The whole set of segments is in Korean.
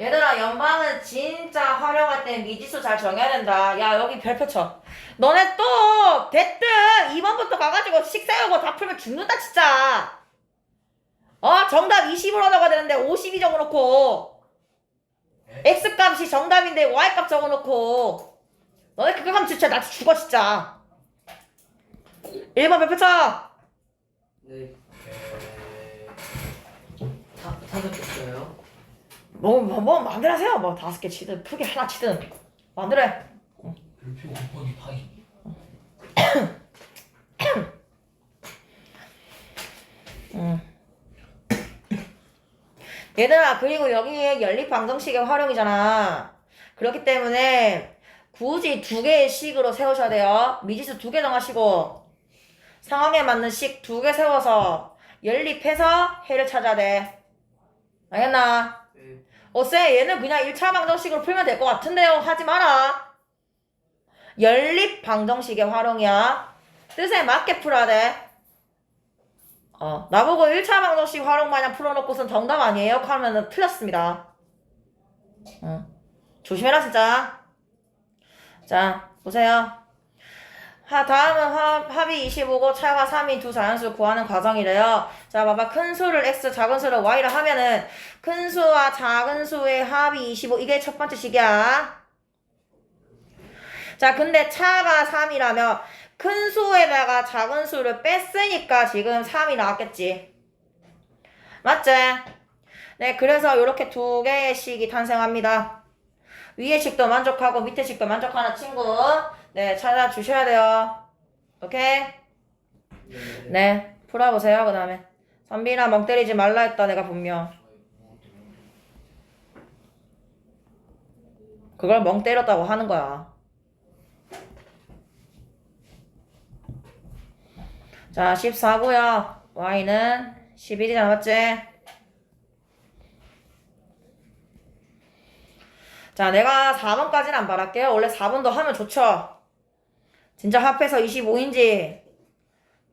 얘들아 연방은 진짜 활용할 때 미지수 잘 정해야 된다. 야 여기 별표 쳐. 너네 또 됐든 2번부터 가가지고 식 세우고 다 풀면 죽는다 진짜. 어 정답 20으로 하다가 되는데 52 적어놓고 x 값이 정답인데 y 값 적어놓고 너네 그거 하면 진짜 나도 죽어 진짜. 1번 별표 쳐. 네. 다 다섯 개 써요. 뭐, 뭐, 뭐 하세요. 뭐 다섯 개 치든 풀게 하나 치든 해. 별표 곱하기 파이 응. 얘들아 그리고 여기에 연립 방정식의 활용이잖아. 그렇기 때문에 굳이 두 개의 식으로 세우셔야 돼요. 미지수 두 개 정하시고 상황에 맞는 식 두 개 세워서 연립해서 해를 찾아야 돼. 알겠나? 네. 어쎄 얘는 그냥 1차 방정식으로 풀면 될 것 같은데요. 하지 마라. 연립 방정식의 활용이야. 뜻에 맞게 풀어야 돼. 어, 나보고 1차 방정식 활용 마냥 풀어놓고선 정답 아니에요? 하면은 틀렸습니다. 어. 조심해라, 진짜. 자, 보세요. 하, 다음은 합, 합이 25고 차가 3인 두 자연수 구하는 과정이래요. 자, 봐봐. 큰 수를 x, 작은 수를 y라 하면은 큰 수와 작은 수의 합이 25. 이게 첫 번째 식이야. 자, 근데 차가 3이라면 큰 수에다가 작은 수를 뺐으니까 지금 3이 나왔겠지. 맞지? 네, 그래서 이렇게 두 개의 식이 탄생합니다. 위의 식도 만족하고 밑에 식도 만족하는 친구. 네, 찾아주셔야 돼요. 오케이? 네. 네, 풀어보세요, 그 다음에. 선빈아, 멍 때리지 말라 했다, 내가 분명. 그걸 멍 때렸다고 하는 거야. 자, 14고요. y는 11이잖아, 맞지? 자, 내가 4번까지는 안 바랄게요. 원래 4번도 하면 좋죠. 진짜 합해서 25인지,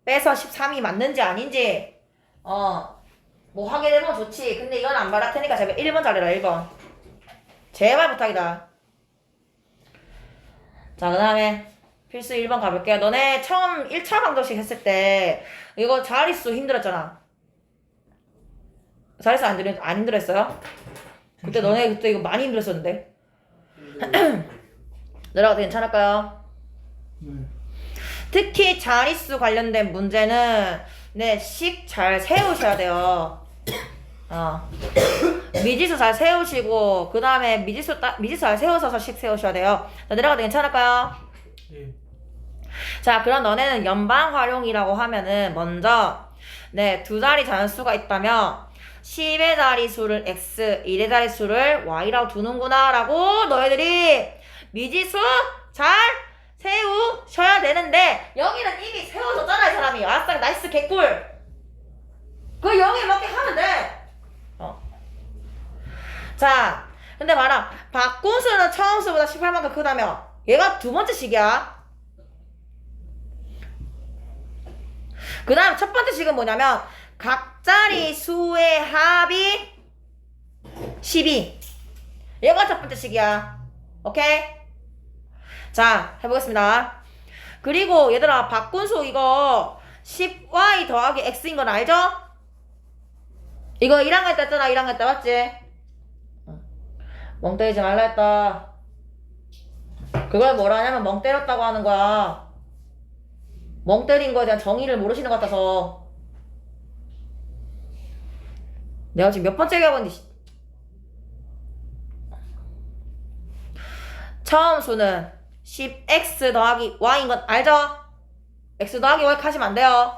빼서 13이 맞는지 아닌지, 어, 뭐 하게 되면 좋지. 근데 이건 안 바랄 테니까 제발 1번 잘해라, 1번. 제발 부탁이다. 자, 그 다음에 필수 1번 가볼게요. 너네 처음 1차 방정식 했을 때 이거 자릿수 힘들었잖아. 자릿수 안, 힘들, 안 힘들었어요? 그때 너네 그때 이거 많이 힘들었었는데. 내려가도 괜찮을까요? 네 특히 자릿수 관련된 문제는 네, 식 잘 세우셔야 돼요. 어. 미지수 잘 세우시고 그 다음에 미지수 따, 미지수 잘 세우셔서 식 세우셔야 돼요. 자, 내려가도 괜찮을까요? 네. 자, 그럼 너네는 연방 활용이라고 하면은 먼저 네, 두 자리 자연수가 있다면 10의 자리수를 x, 1의 자리수를 y라고 두는구나라고 너희들이 미지수 잘 세우셔야 되는데 여기는 이미 세워줬잖아, 이 사람이. 아싸, 나이스 개꿀. 그 0에 맞게 하면 돼. 어. 자, 근데 봐라. 바꾼수는 처음 수보다 18만큼 크다며. 얘가 두 번째 식이야. 그 다음 첫 번째 식은 뭐냐면 각자리 수의 합이 12 얘가 첫 번째 식이야 오케이? 자 해보겠습니다 그리고 얘들아 바꾼수 이거 10y 더하기 x인 건 알죠? 이거 1학년 때 했잖아 1학년 때 맞지? 응. 멍 때리지 말라 했다 그걸 뭐라 하냐면 멍 때렸다고 하는 거야 멍 때린 거에 대한 정의를 모르시는 것 같아서 내가 지금 몇 번째 가본지 처음 수는 10x 더하기 y인 건 알죠? x 더하기 y 하시면 안 돼요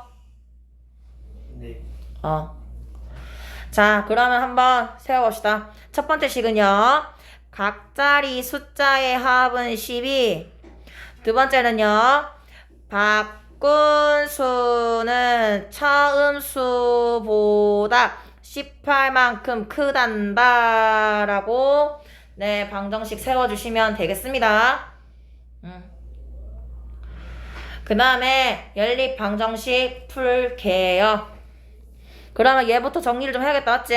네. 어. 자, 그러면 한번 세워봅시다. 첫 번째 식은요. 각자리 숫자의 합은 12. 두 번째는요. 바꾼 수는 처음 수보다 18만큼 크단다 라고 네, 방정식 세워주시면 되겠습니다. 그 다음에 연립 방정식 풀게요. 그러면 얘부터 정리를 좀 해야겠다, 맞지?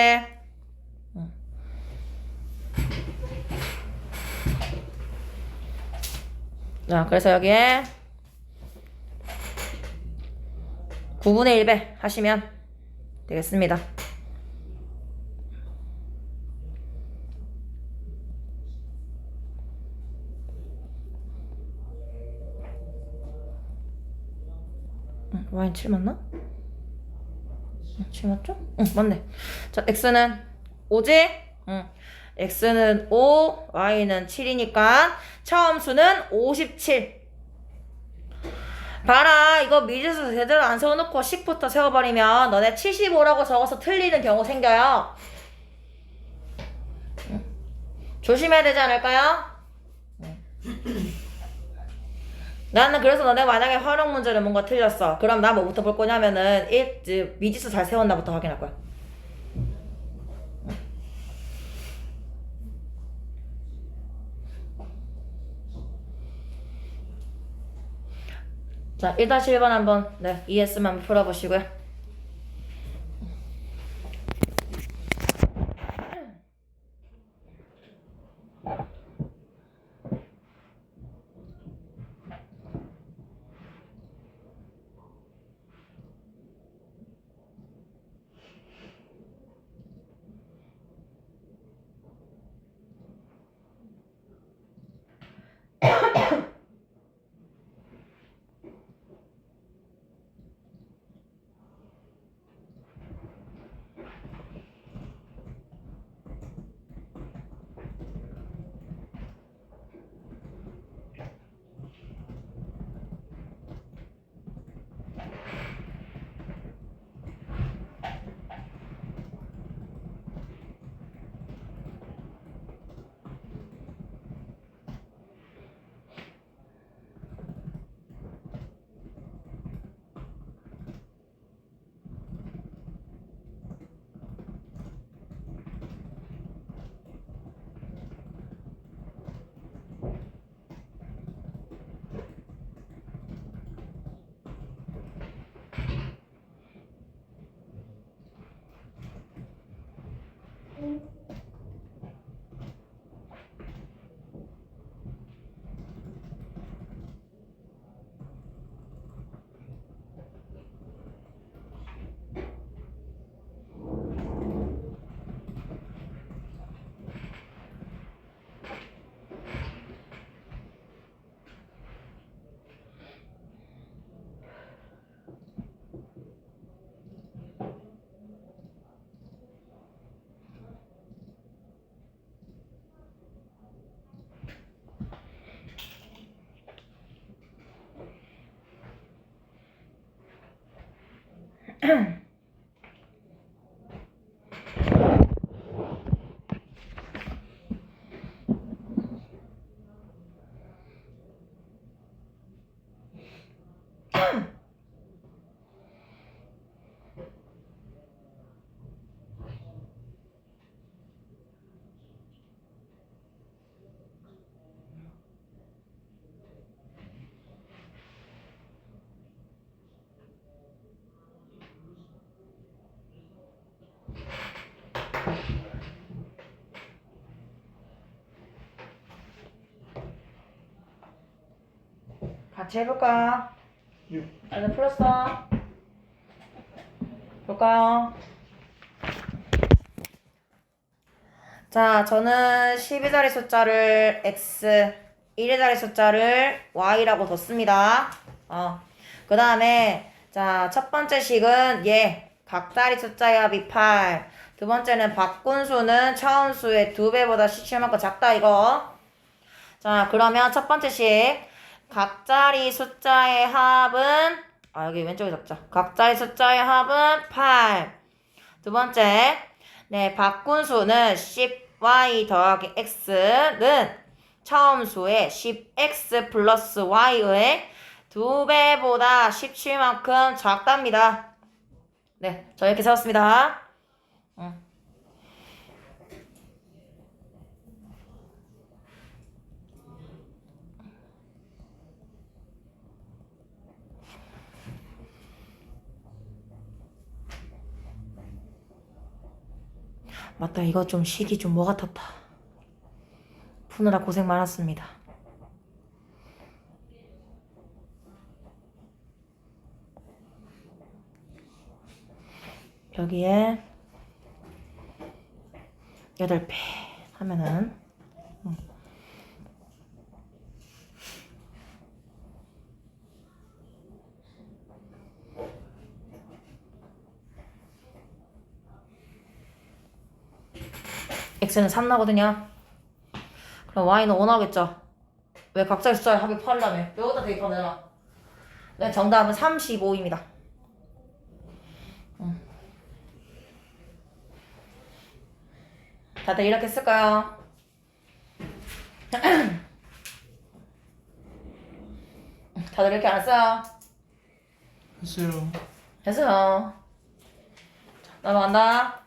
자, 그래서 여기에 9분의 1배 하시면 되겠습니다. 응, y는 7 맞나? 응, 7 맞죠? 응, 맞네. 자, x는 5지? 응. x는 5, y는 7이니까 처음 수는 57. 봐라, 이거 미지수 제대로 안 세워놓고 10부터 세워버리면 너네 75라고 적어서 틀리는 경우 생겨요. 응. 조심해야 되지 않을까요? 응. 나는 그래서 너네 만약에 활용 문제를 뭔가 틀렸어. 그럼 나 뭐부터 볼 거냐면은 일, 즉, 미지수 잘 세웠나부터 확인할 거야. 자, 1-1번 한번 네, ES만 풀어보시고요. Yeah. 같이 해볼까? 다들 풀었어? 볼까요? 자, 저는 12 자리 숫자를 x, 1자리 숫자를 y라고 뒀습니다. 어. 그 다음에, 자, 첫 번째 식은 얘, 각자리 숫자의 합이 8. 두 번째는 바꾼 수는 처음 수의 두 배보다 시치만큼 작다, 이거. 자, 그러면 첫 번째 식. 각자리 숫자의 합은 아 여기 왼쪽에 적자. 각자리 숫자의 합은 8. 두 번째, 네 바꾼 수는 10y 더하기 x는 처음 수의 10x 플러스 y의 두 배보다 17만큼 작답니다. 네, 저 이렇게 세웠습니다. 응. 맞다 이거 좀 쉬기 좀 뭐가 탔다. 푸느라 고생 많았습니다. 여기에 8배 하면은 x는 3 나거든요. 그럼 y는 5 나오겠죠. 왜 각자의 숫자의 합이 8이라며? 여기다 대입하면 되나? 네, 정답은 35입니다. 다들 이렇게 쓸까요? 다들 이렇게 안 써요? 했어요. 됐어요. 자, 넘어간다.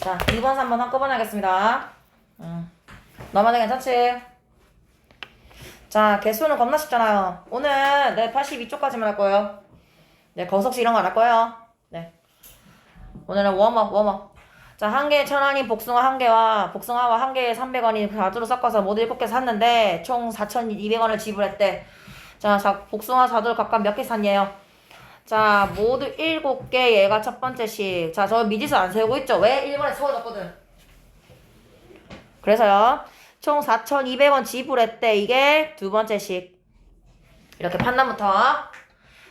자, 2번, 3번 한꺼번에 하겠습니다. 음. 넘어가도 괜찮지? 자, 개수는 겁나 쉽잖아요. 오늘 네 82쪽까지만 할 거예요. 네, 거석식 이런 거 안 할 거예요. 네. 오늘은 웜업, 웜업. 자, 한 개에 천 원인 복숭아 한 개와 복숭아와 한 개에 300원이 자두로 섞어서 모두 일곱 개 샀는데 총 4,200원을 지불했대. 자, 자, 복숭아 자두를 각각 몇 개 샀냐요? 자, 모두 일곱 개 얘가 첫 번째씩. 자, 저 미지수 안 세우고 있죠? 왜? 1번에 세워졌거든. 그래서요. 총 4,200원 지불했대. 이게 두 번째씩. 이렇게 판단부터.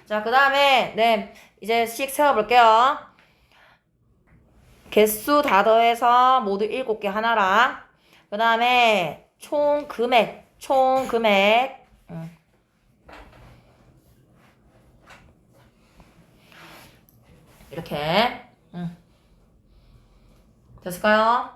자, 그 다음에, 네, 이제 씩 세워볼게요. 개수 다 더해서 모두 7개 하나랑. 그 다음에 총 금액, 총 금액. 음. 이렇게. 음. 됐을까요?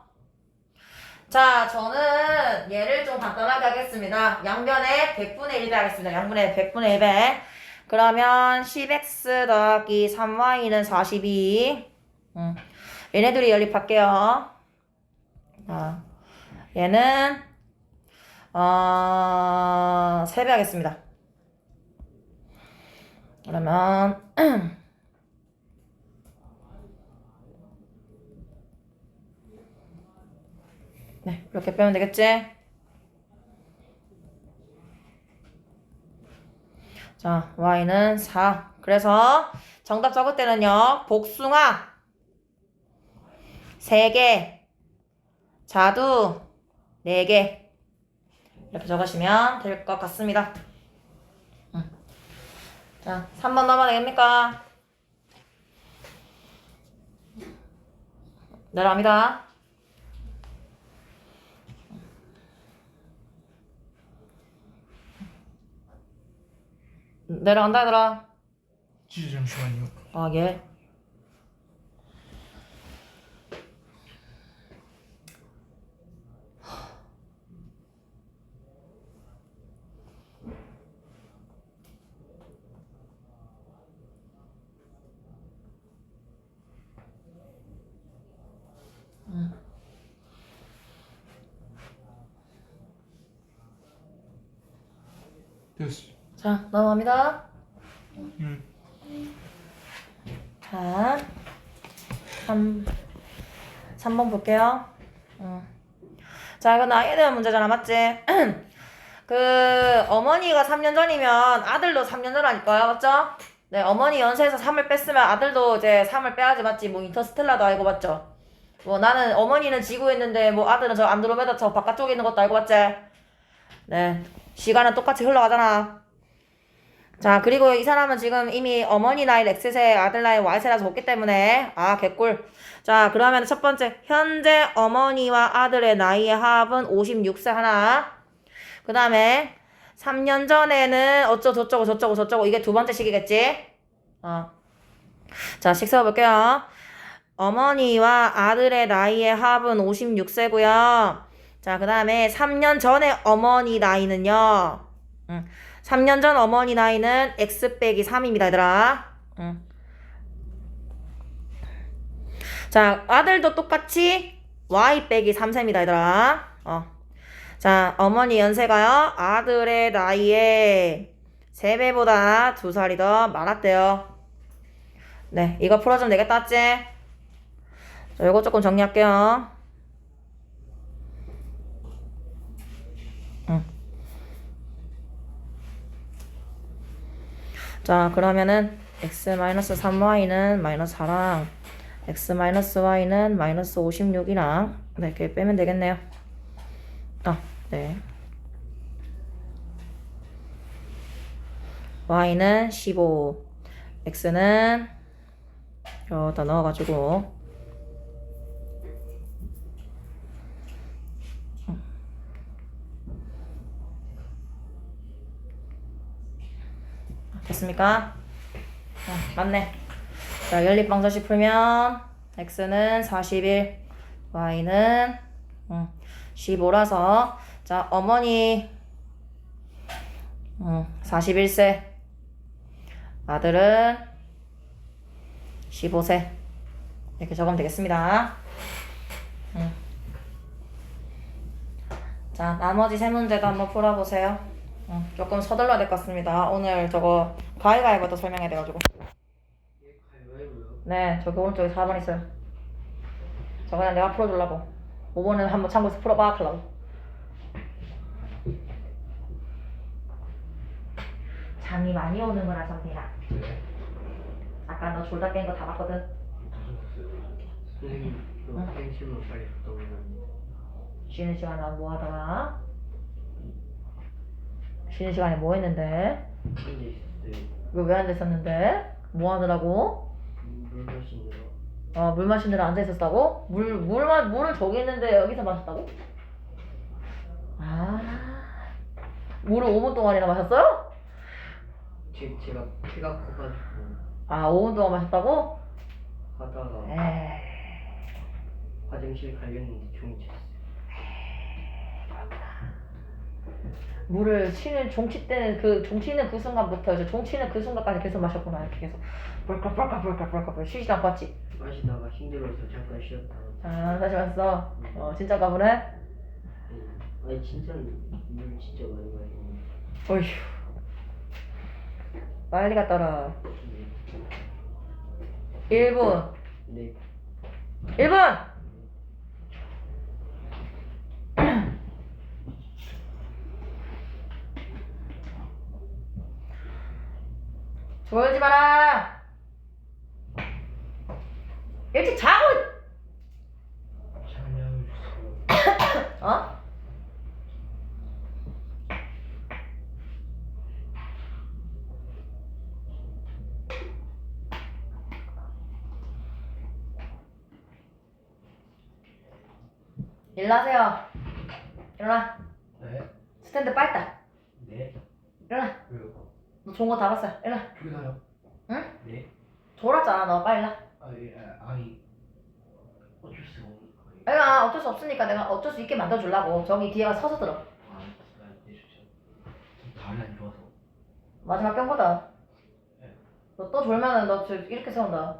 자, 저는 얘를 좀 간단하게 하겠습니다. 양변에 100분의 1배 하겠습니다. 양분의 100분의 1배. 그러면 10x 더하기 3y는 42. 음. 얘네들이 연립할게요. 자, 얘는, 어, 3배 하겠습니다. 그러면, 네, 이렇게 빼면 되겠지? 자, y는 4. 그래서 정답 적을 때는요, 복숭아 3개, 자두 4개. 이렇게 적으시면 될 것 같습니다. 음. 자, 3번 넘어야 되겠습니까? 내려갑니다. 내려간다 얘들아 진짜 잠시만요. 아 예. 됐어. 자 넘어갑니다. 응. 자, 3, 3번 볼게요. 어. 자, 이건 나이에 대한 문제잖아, 맞지? 그, 어머니가 3년 전이면 아들도 3년 전 아닐까요? 맞죠? 네, 어머니 연세에서 3을 뺐으면 아들도 이제 3을 빼야지, 맞지? 뭐, 인터스텔라도 알고 봤죠? 뭐, 나는 어머니는 지구에 있는데, 뭐, 아들은 저 안드로메다 저 바깥쪽에 있는 것도 알고 봤지? 네, 시간은 똑같이 흘러가잖아. 자, 그리고 이 사람은 지금 이미 어머니 나이 X세, 아들 나이 Y세라서 없기 때문에, 아, 개꿀. 자, 그러면 첫 번째, 현재 어머니와 아들의 나이의 합은 56세 하나. 그 다음에, 3년 전에는 어쩌고 저쩌고 저쩌고 저쩌고, 이게 두 번째 식이겠지? 어. 자, 식 세워볼게요. 어머니와 아들의 나이의 합은 56세고요. 자, 그 다음에 3년 전에 어머니 나이는요. 음. 3년 전 어머니 나이는 x 빼기 3입니다, 얘들아. 응. 자, 아들도 똑같이 y 빼기 3세입니다, 얘들아. 어. 자, 어머니 연세가요, 아들의 나이에 3배보다 2살이 더 많았대요. 네, 이거 풀어주면 되겠다, 지 자, 요거 조금 정리할게요. 자, 그러면은 x 마이너스 3y는 마이너스 4랑 x 마이너스 y는 마이너스 56이랑 네, 이렇게 빼면 되겠네요. 아, 네. y는 15, x는 여기다 넣어가지고 됐습니까? 어, 맞네. 자, 연립방정식 풀면 x는 41, y는 음, 15라서 자, 어머니 음, 41세 아들은 15세 이렇게 적으면 되겠습니다. 음. 자, 나머지 세 문제도 한번 풀어보세요. 음, 조금 서둘러야 될 것 같습니다. 오늘 저거 가위가위부터 설명해야 돼가지고. 네, 저기 오른쪽에 4번 있어요. 저 그냥 내가 풀어주려고. 5번은 한번 참고해서 풀어봐 하려고. 잠이 많이 오는구나, 성태야. 아까 너 졸다 깬 거 다 봤거든. 선생님, 저 응? 펜실로 빨리 갔다 오면 쉬는 시간에 뭐 하다가? 쉬는 시간에 뭐 했는데? 앉아. 이거 왜 앉아 있었는데? 뭐 하느라고? 물 마시느라. 어, 물 마시느라 앉아 있었다고? 물, 물, 마, 물을 저기 있는데 여기서 마셨다고? 아, 물을 5분 동안이나 마셨어요? 제, 제가 피가 커가지고 아, 5분 동안 마셨다고? 하다가 에이, 화장실 가려는데 종이 쳤어 물을 치는, 종치 때는 그, 종치는 그 순간부터 이제 종치는 그 순간까지 계속 마셨구나. 이렇게 계속. 볼까. 쉬지도 않고 왔지? 마시다가 힘들어서 잠깐 쉬었다가 아, 다시 왔어. 어, 진짜 가 보네? 음, 아니 진짜 물 진짜 많이 마시는 어휴. 빨리 갔다 와라. 1분. 네 1분! 졸지 마라! 일찍 자고! 어? 일어나세요. 일어나. 네? 스탠드 빨다. 네? 일어나. 왜요? 너 좋은 거 다 봤어. 일어나. 두개 다요? 응? 네? 졸았잖아. 너 빨리 일어나. 아니 아, 아니 어쩔 수가 없는 거예요 아이가 어쩔 수 없으니까 내가 어쩔 수 있게 만들어주려고. 저기 뒤에 가 서서 들어. 아, 아, 네, 좋죠. 다리 안 좋아서. 마지막 경고다. 네. 너 또 졸면은 너저 이렇게 세운다.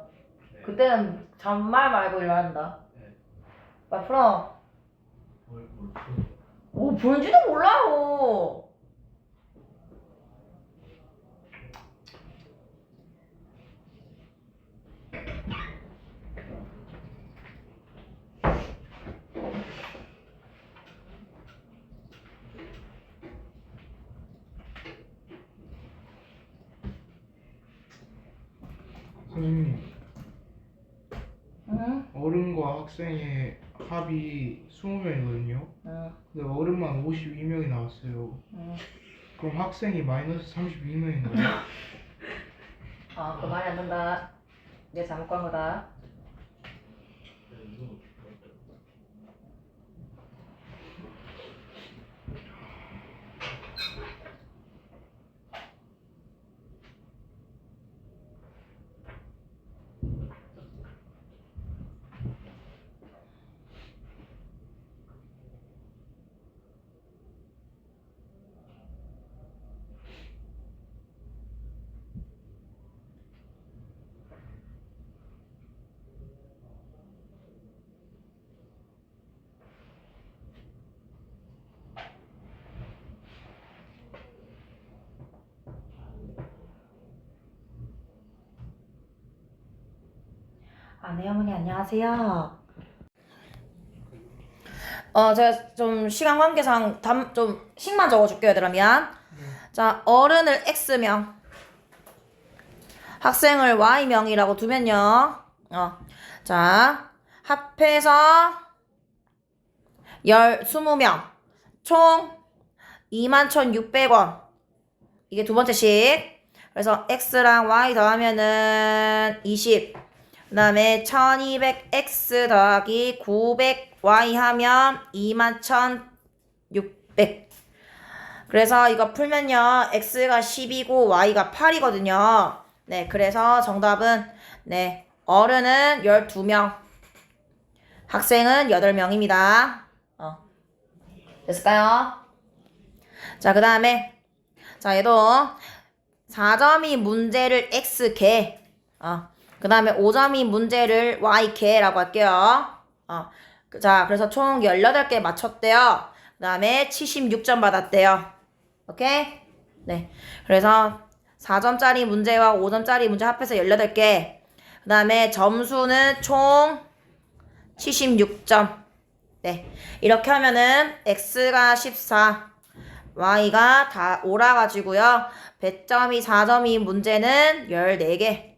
네. 그때는 잠말 말고 일어야 한다. 네. 빨리 풀어. 뭘, 뭘 풀어요? 오, 뭔지도 몰라요. 선생님, 응? 어른과 학생의 합이 20명이거든요. 응, 근데 어른만 52명이 나왔어요. 응. 그럼 학생이 마이너스 32명인가요? 아, 그 말이 안 된다. 내 잘못 간 거다. 이거 아, 네, 어머니, 안녕하세요. 어, 제가 좀 시간 관계상 담, 좀 식만 적어줄게요, 얘들아. 미안. 자, 어른을 X명, 학생을 Y명이라고 두면요. 어. 자, 합해서 열, 20명. 총 21,600원. 이게 두 번째 식. 그래서 X랑 Y 더하면은 20. 그 다음에 1200X 더하기 900Y 하면 21,600. 그래서 이거 풀면요. X가 10이고 Y가 8이거든요. 네, 그래서 정답은 네, 어른은 12명. 학생은 8명입니다. 어. 됐을까요? 자, 그 다음에 자, 얘도 4점이 문제를 X개. 어. 그 다음에 5점이 문제를 Y개라고 할게요. 어. 그- 자, 그래서 총 18개 맞췄대요. 그 다음에 76점 받았대요. 오케이? 네. 그래서 4점짜리 문제와 5점짜리 문제 합해서 18개. 그 다음에 점수는 총 76점. 네. 이렇게 하면은 X가 14, Y가 다 오라가지고요. 배점이 4점이 문제는 14개.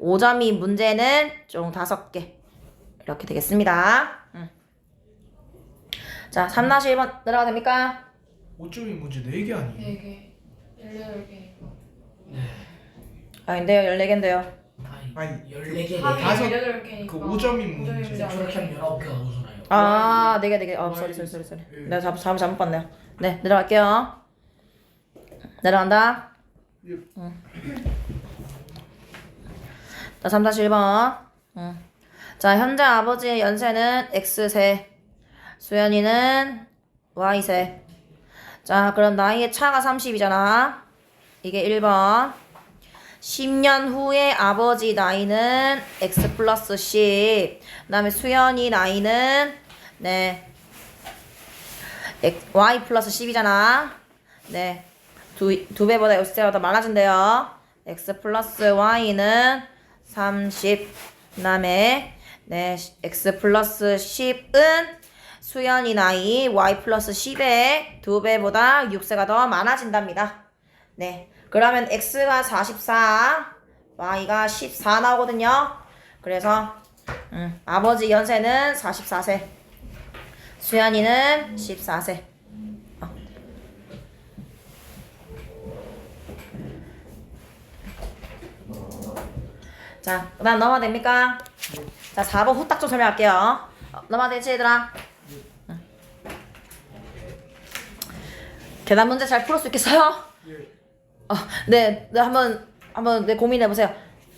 5점이 문제는 총 5개. 이렇게 되겠습니다. 음. 자, 3-1번 들어가 됩니까? 5점이 문제 4개 아니에요? 4개 18개니까 아닌데요, 14개인데요. 아니 아니, 14개 합이 다섯- 18개니까 그 5점이 문제. 저렇게 하면 19개가 우선해요 아, 네개 네개 아, 쏘리, 쏘리, 쏘리, 쏘리. 예. 내가 잘못, 잘못, 잘못 봤네요. 네, 내려갈게요. 내려간다. 예. 응. 자, 3 1번. 응. 자, 현재 아버지의 연세는 X세. 수연이는 Y세. 자, 그럼 나이의 차가 30이잖아. 이게 1번. 10년 후에 아버지 나이는 X 플러스 10. 그 다음에 수연이 나이는, 네. Y 플러스 10이잖아. 네. 두, 두 배보다 X가 더 많아진대요. X 플러스 Y는 30. 그 다음에, 네. X 플러스 10은 수연이 나이 Y 플러스 10의 두 배보다 6세가 더 많아진답니다. 네. 그러면 X가 44, Y가 14 나오거든요. 그래서, 음, 아버지 연세는 44세. 수연이는 14세. 자, 그 다음 넘어가 됩니까? 자, 4번 후딱 좀 설명할게요. 어, 넘어가 되지, 얘들아? 응. 계단 문제 잘 풀을 수 있겠어요? 예. 어, 네, 네, 한번, 한번, 네, 고민해보세요.